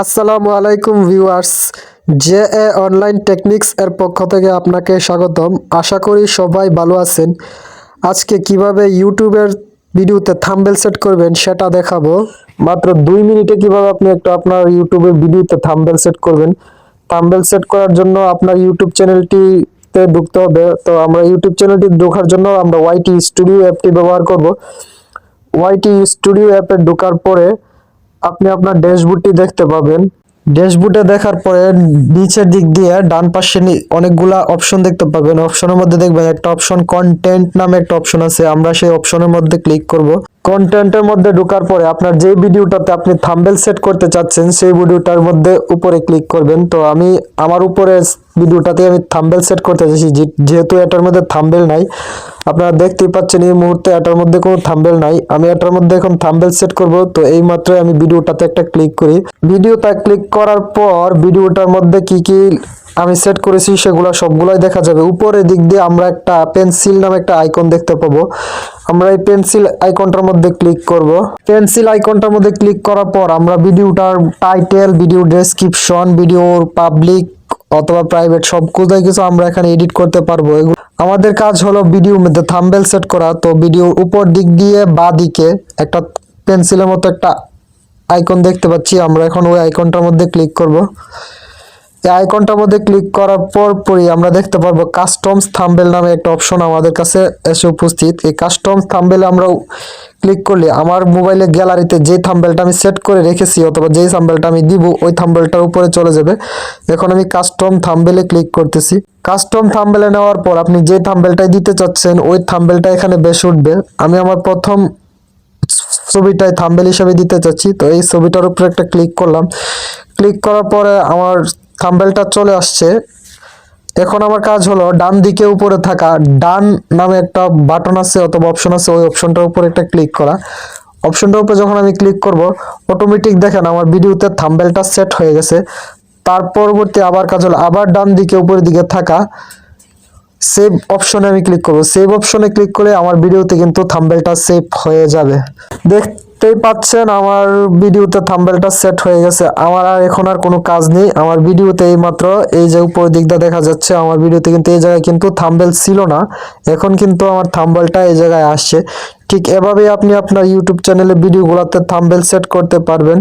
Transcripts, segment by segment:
আসসালামু আলাইকুম viewers, J A online technics এর পক্ষ থেকে আপনাকে স্বাগতম। আশা করি সবাই ভালো আছেন। আজকে কীভাবে ইউটিউবের ভিডিওতে থাম্বেল সেট করবেন সেটা দেখাবো। মাত্র দুই মিনিটে কীভাবে আপনি একটা আপনার ইউটিউবের ভিডিওতে থাম্বেল সেট করবেন। থাম্বেল সেট করার জন্য আপনার ইউটিউব চ্যানেলটিতে ঢুকতে হবে। তো আমরা ইউটিউব চ্যানেলটি ঢোকার জন্য আমরা ওয়াইটি স্টুডিও অ্যাপটি ব্যবহার করব। ওয়াইটি স্টুডিও অ্যাপে ঢোকার পরে আপনি আপনার ড্যাশবোর্ডটি দেখতে পাবেন। ড্যাশবোর্ডে দেখার পরে নিচের দিক দিয়ে ডান পাশে অনেকগুলা অপশন দেখতে পাবেন। অপশনের মধ্যে দেখবেন একটা অপশন কন্টেন্ট নামে একটা অপশন আছে। আমরা সেই অপশনের মধ্যে ক্লিক করব। কন্টেন্টের মধ্যে ঢোকার পরে আপনার যে ভিডিওটাতে আপনি থাম্বেল সেট করতে চাচ্ছেন, সেই ভিডিওটার মধ্যে উপরে ক্লিক করবেন। তো আমি, আমার উপরে ভিডিওটাতে আমি থাম্বেল সেট করতে চাইছি। যেহেতু এটার মধ্যে থাম্বেল নাই আপনারা দেখতেই পাচ্ছেন এই মুহূর্তে এটার মধ্যে কোনো থাম্বেল নাই। আমি এটার মধ্যে এখন থাম্বেল সেট করব। তো এই মাত্র আমি ভিডিওটাতে একটা ক্লিক করি। ভিডিওটা ক্লিক করার পর ভিডিওটার মধ্যে কি কি আমি সেট করেছি সেগুলো সবগুলাই দেখা যাবে। উপরের দিক দিয়ে আমরা একটা পেন্সিল নামে একটা আইকন দেখতে পাবো। আমরা এই পেন্সিল আইকনটার মধ্যে ক্লিক করব। পেন্সিল আইকনটার মধ্যে ক্লিক করার পর আমরা ভিডিওটার টাইটেল, ভিডিও ডেসক্রিপশন, ভিডিওর পাবলিক অথবা প্রাইভেট সব কোথায় কিছু আমরা এখানে এডিট করতে পারব। আমাদের কাজ হলো মধ্যে থাম্বেল সেট করা, তো ভিডিওর উপর দিক দিয়ে বা দিকে একটা পেন্সিলের মতো একটা আইকন দেখতে পাচ্ছি। আমরা এখন ওই আইকনটার মধ্যে ক্লিক করব। এই আইকনটার মধ্যে ক্লিক করার পর পরই আমরা দেখতে পারব কাস্টমস থাম্বেল নামে একটা অপশন আমাদের কাছে এসে উপস্থিত। এই কাস্টমস থাম্বেলে আমরা ক্লিক করলে আমার মোবাইলের গ্যালারিতে যে থাম্বেলটা আমি সেট করে রেখেছি অথবা যেই থাম্বেলটা আমি দিব, ওই থাম্বেলটার উপরে চলে যাবে। এখন আমি কাস্টম থাম্বেলে ক্লিক করতেছি। কাস্টম থাম্বেলে নেওয়ার পর আপনি যে থাম্বেলটাই দিতে চাচ্ছেন, ওই থাম্বেলটা এখানে বেশ উঠবে। আমি আমার প্রথম ছবিটাই থাম্বেল হিসেবে দিতে চাচ্ছি, তো এই ছবিটার উপরে একটা ক্লিক করলাম। ক্লিক করার পরে আমার থাম্বেলটা চলে আসছে। এখন আমার কাজ হলো ডান দিকে উপরে থাকা, ডান নামে একটা বাটন আছে অথবা অপশন আছে, ওই অপশনটার উপরে একটা ক্লিক করা। অপশনটার উপরে যখন আমি ক্লিক করব অটোমেটিক দেখেন আমার ভিডিওতে থাম্বেলটা সেট হয়ে গেছে। তার পরবর্তী আবার কাজ হলো আবার ডান দিকে, উপরের দিকে থাকা। সেভ অপশনে আমি ক্লিক করব। সেভ অপশনে ক্লিক করলে আমার ভিডিওতে কিন্তু থাম্বেলটা সেভ হয়ে যাবে। দেখতেই পাচ্ছেন আমার ভিডিওতে থাম্বেলটা সেট হয়ে গেছে। আমার আর এখন আর কোনো কাজ নেই। আমার ভিডিওতে এই মাত্র এই যে উপর দিকটা দেখা যাচ্ছে, আমার ভিডিওতে কিন্তু এই জায়গায় কিন্তু থাম্বেল ছিল না। এখন কিন্তু আমার থাম্বেলটা এই জায়গায় আসছে। ঠিক এভাবেই আপনি আপনার ইউটিউব চ্যানেলে ভিডিওগুলোতে থাম্বেল সেট করতে পারবেন।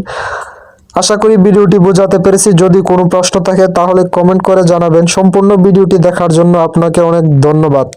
আশা করি ভিডিওটি বোঝাতে পেরেছি। যদি কোনো প্রশ্ন থাকে, তাহলে কমেন্ট করে জানাবেন। সম্পূর্ণ ভিডিওটি দেখার জন্য আপনাকে অনেক ধন্যবাদ।